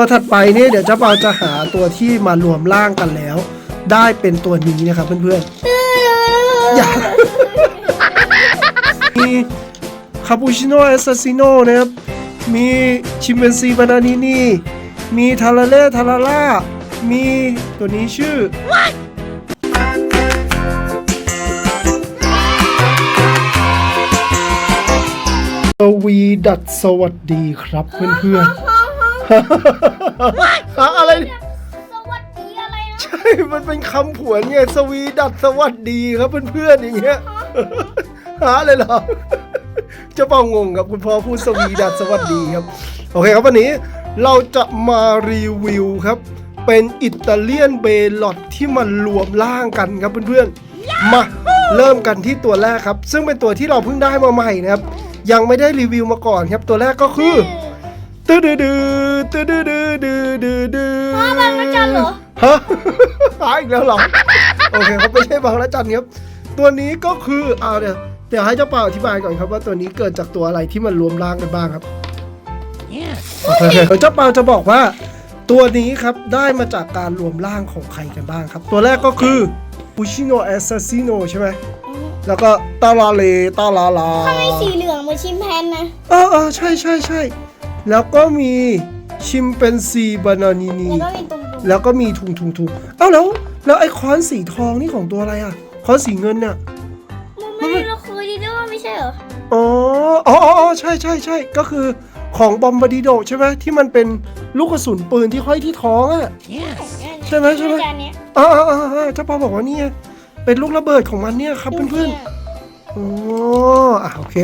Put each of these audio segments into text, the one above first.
ตัวถัดไปเนี่ยเดี๋ยวเจ้าเปาจะหาตัวที่มารวมร่างกันแล้ว ได้เป็นตัวนี้นะครับเพื่อนๆอย่ามีคาปูชิโน่เอสซาซิโน่นะครับมีชิมเปนซีบานานินี่มีทาราเล่ทาราล่ามีตัวนี้ชื่อสวีดัดสวัสดีครับเพื่อนๆ หาอะไร สวัสดีอะไรนะใช่ มันเป็นคำผวนไงสวีดัดสวัสดีครับเพื่อนๆอย่างเงี้ย หาเลยเหรอเจะเปางงครับคุณพ่อพูดสวีดัดสวัสดีครับ โอเคครับวันนี้เราจะมารีวิวครับ เป็นอิตาเลียนเบลอดที่มันรวมร่างกันครับเพื่อนๆ มาเริ่มกันที่ตัวแรกครับ ซึ่งเป็นตัวที่เราเพิ่งได้มาใหม่นะครับ ยังไม่ได้รีวิวมาก่อนครับ ตัวแรกก็คือ ตื้อดื้อดื้อตื้อดื้อดื้อดื้อดื้อดื้ออ๋อบางระจันเหรอ ฮะ หาอีกแล้วเหรอ โอเคครับไม่ใช่บางละจันครับ ตัวนี้ก็คืออ่าเดี๋ยวเดี๋ยวให้เจ้าเป่าอธิบายก่อนครับว่าตัวนี้เกิดจากตัวอะไรที่มันรวมร่างกันบ้างครับเดี๋ยวเจ้าเป่าจะบอกว่า ตัวนี้ครับได้มาจากการรวมร่างของใครกันบ้างครับ ตัวแรกก็คือปูชิโนแอสซ s ซิโนใช่ไหมแล้วก็ตาลาเลตาลาลาทำไมสีเหลืองเหมือนชิมแพนนะ เออเออใช่ใช่ใช่ แล้วก็มีชิมเปนซีบานานีนีแล้วก็มีตุ่มแล้วก็มีทุงทุงทุงเอ้าแล้ว แล้วไอ้ค้อนสีทองนี่ของตัวอะไรอะค้อนสีเงินน่ะๆมันไม่ได้เราเคยดีด้วยไม่ใช่เหรออ๋ออ๋ออ๋ออ๋อใช่ใช่ใช่ก็คือของบอมบาดิโดใช่ไหมที่มันเป็นลูกกระสุนปืนที่ห้อยที่ท้องอะใช่ไหมใช่ไหมจานเนี้ยอ๋ออ๋ออ๋ออ๋อเจ้าปอบอกว่านี่ไงเป็นลูกระเบิดของมันเนี่ยครับเพื่อนๆอ๋ออะโอเค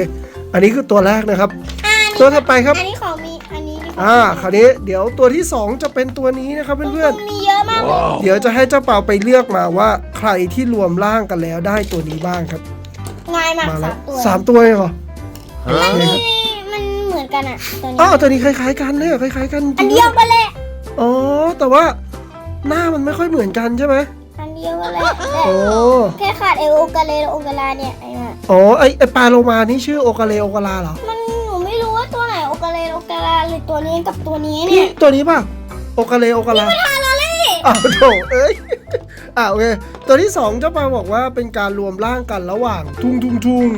อันนี้คือตัวแรกนะครับๆอันตัวถัดไปครับอันนี้ของมี อันนี้ดีกว่าอ่าคราวนี้เดี๋ยวตัวที่สองจะเป็นตัวนี้นะครับเพื่อนมันมีเยอะมากเลยๆเดี๋ยวจะให้เจ้าเปาไปเลือกมาว่าใครที่รวมร่างกันแล้วได้ตัวนี้บ้างครับ ง่ายมากมาแล้สาวมตัวสามตัวเองเหรออันนี้มันเหมือนกันอะตัวนี้อ้าวตัวนี้คล้ายๆกันเลยเหรอคล้ายๆกันจอัรินงเดียวกันแหละอ๋อแต่ว่าหน้ามันไม่ค่อยเหมือนกันใช่ไหมอันเดียวกันแหละโอ้แค่ขาดเอโอกาเลโอกาลาเนี่ยไอ้น่ะอ๋อไอไอปลาโลมานี่ชื่อโอกาเลโอกาลาเหรอมันหนูไม่รู้ว่าตัวไหนโอกาเลโอกาลาหรือตัวนี้กับตัวนี้นี่เนี่ยตัวนี้ป่ะ โอกาเลโอกาลา ทาราเล่อ้าวโถเอ้ยอ่าโอเคตัวที่สองเจ้าปาบอกว่าเป็นการรวมร่างกันระหว่าง ทุงทุงทุง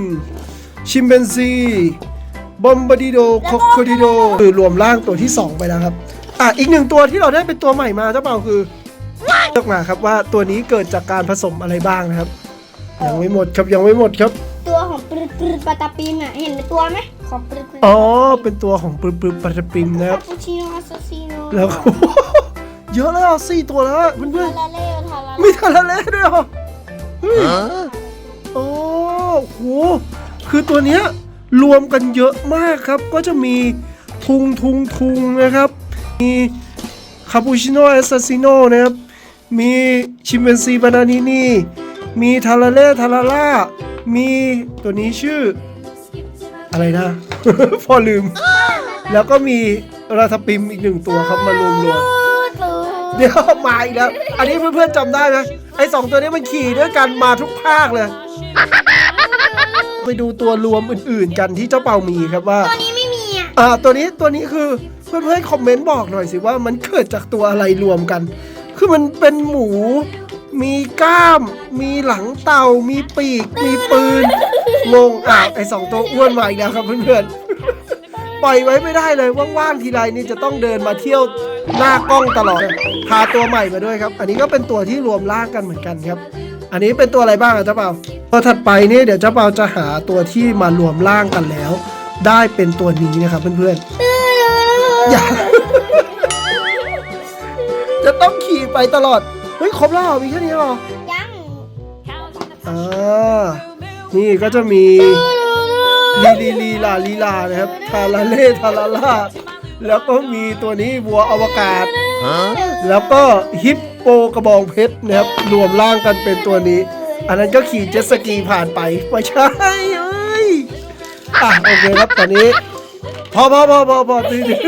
ชิมเปนซีบอมบาดิโดคอคโคดิโดคือรวมร่างตัวที่สองไปแล้วครับอะอีกหนึ่งตัวที่เราได้เป็นตัวใหม่มาเจ้าเปาคือเลือกมาครับว่าตัวนี้เกิดจากการผสมอะไรบ้างนะครับยังไม่หมดครับยังไม่หมดครับ ตัวของปรึดปรึดปาตาปินอะ เห็นเป็นตัวไหม ของปรึดปรึดอ๋อ เป็นตัวของปรึบปรึบปัตปิมนะครับคาปูชิโน่อาซาซิโน่แล้วก็ เยอะแล้วอะสี่ตัวแล้วอะเพื่อนทาราเล่ทาราๆเล่มีทาราเล่ด้วยเหรอเฮ้ย โอ้โห คือตัวเนี้ยรวมกันเยอะมากครับ ก็จะมีทุงทุงทุงนะครับ มีคาปูชิโน่เอสซาซิโน่นะครับ มีชิมเปนซีบานานินีมีทาราเล่ทาราล่า มีตัวนี้ชื่อ อะไรนะ พอลืม แล้วก็มีราทปิมอีกหนึ่งตัวครับมารวมรวมตัวๆเดี๋ยวมาอีกแล้ว อันนี้เพื่อนๆจำได้ไหมไอ้สองตัวนี้มันขี่ด้วยกันมาทุกภาคเลย ไปดูตัวรวมอื่นๆกันที่เจ้าเปามีครับว่า ตัวนี้ไม่มีอะอ่าตัวนี้ตัวนี้คือเพื่อนๆคอมเมนต์บอกหน่อยสิว่ามันเกิดจากตัวอะไรรวมกัน คือมันเป็นหมู มีกล้าม มีหลังเต่า มีปีก มีปืน งงอะไอสองตัวอ้วนมาอีกแล้วครับเพื่อนๆ ปล่อยไว้ไม่ได้เลยว่างๆทีไรนี่จะต้องเดินมาเที่ยวหน้ากล้องตลอด พาตัวใหม่มาด้วยครับ อันนี้ก็เป็นตัวที่รวมร่างกันเหมือนกันครับ อันนี้เป็นตัวอะไรบ้างอะเจ้าเปาตัวถัดไปนี่เดี๋ยวเจ้าเปาจะหาตัวที่มารวมร่างกันแล้ว ได้เป็นตัวนี้นะครับเพื่อนๆอย่าจะต้องขี่ไปตลอด ครบแล้วเหรอมีแค่นี้เหรอยังอ่านี่ก็จะมีลีลีลีลาลีลานะครับทาราเล่ทาราล่าแล้วก็มีตัวนี้วัวอวกาศ แล้วก็ฮิปโปกระบองเพชรนะครับรวมร่างกันเป็นตัวนี้ อันนั้นก็ขี่เจ็ตสกีผ่านไปไม่ใช่เอ้ยอะโอเคครับตอนนี้ พอพอพอพอพอตื้อดื้อ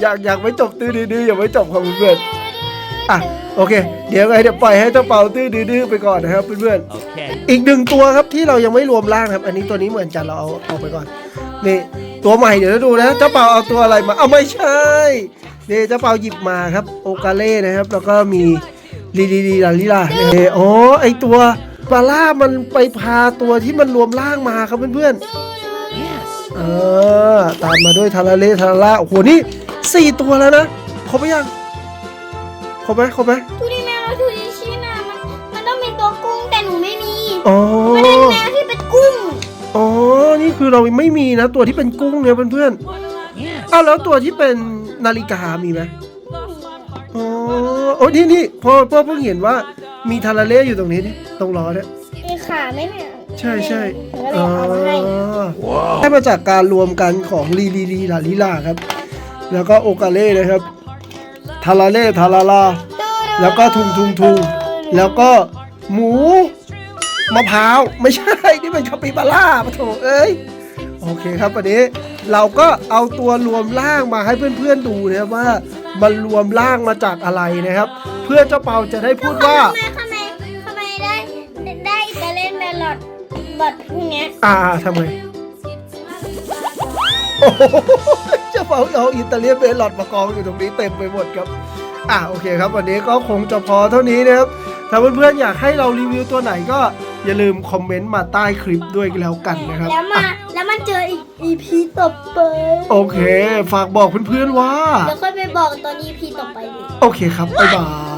อยากอยากไม่จบตื้อดื้อดื้ออย่าไม่จบครับเพื่อนๆ อะโอเค เดี๋ยวไงเดี๋ยวปล่อยให้เจ้าเปาตื้อดื้อดื้อไปก่อนนะครับเพื่อนๆ Okay. อีกหนึ่งตัวครับที่เรายังไม่รวมร่างครับ อันนี้ตัวนี้เหมือนกันเราเอาเอาไปก่อนนี่ตัวใหม่เดี๋ยวดูนะเจ้าเปาเอาตัวอะไรมาเอาไม่ใช่นี่เจ้าเปาหยิบมาครับโอกาเล่นะครับ แล้วก็มีลีลีลีลาลีลาเนี่ยอ๋อไอตัวปลาล่ามันไปพาตัวที่มันรวมร่างมาครับเพื่อนๆเออตามมาด้วยทาราเล่ทาราล่าโอ้โหนี่สี่ตัวแล้วนะครบไหมยัง ครบไหมครบไหมทูดีแมวแล้วทูดีชีมามันมันต้องเป็นตัวกุ้งแต่หนูไม่มีอ๋อมันได้แมวที่เป็นกุ้งอ๋อ นี่คือเราไม่มีนะ ตัวที่เป็นกุ้งเนี่ยเพื่อนๆอ้าวแล้วตัวที่เป็นนาฬิกามีไหมอ๋อโอ้ยนี่นี่พ่อพ่อเพิ่งเห็นว่ามีทาราเล่อยู่ตรงนี้นี่ตรงล้อเนี่ยมีขาไหมเนี่ยใช่ใช่หนูก็เลยเอามาให้อ๋อได้มาจากการรวมกันของลีลีลีลาลีลาครับ แล้วก็โอกาเล่นะครับ ทาราเล่ทาราลา แล้วก็ทุงทุงทุงแล้วก็หมูมะพร้าวไม่ใช่ นี่เป็นคาปิบาร่าปะโถเอ้ยโอเคครับวันนี้เราก็เอาตัวรวมร่างมาให้เพื่อนๆดูนะว่ามันรวมร่างมาจากอะไรนะครับ เพื่อเจ้าเปาจะได้พูดว่า ทำไมทำไมทำไมได้ได้อิตาเลียนแมลลอดบอดพวกเนี้ยอ่าทำไงโอ้โห เจ้าเปาเอาอิตาเลียนเบลลอดมากองอยู่ตรงนี้เต็มไปหมดครับ อ่าโอเคครับ วันนี้ก็คงจะพอเท่านี้นะครับ ถ้าเพื่อนๆอยากให้เรารีวิวตัวไหนก็อย่าลืมคอมเมนต์มาใต้คลิปด้วยกันแล้วกันนะครับ แล้วมาแล้วมันเจออีก EP ต่อไปโอเค ฝากบอกเพื่อนๆว่าเดี๋ยวค่อยไปบอกตอน EP ต่อไปดิโอเคครับบ๊ายบาย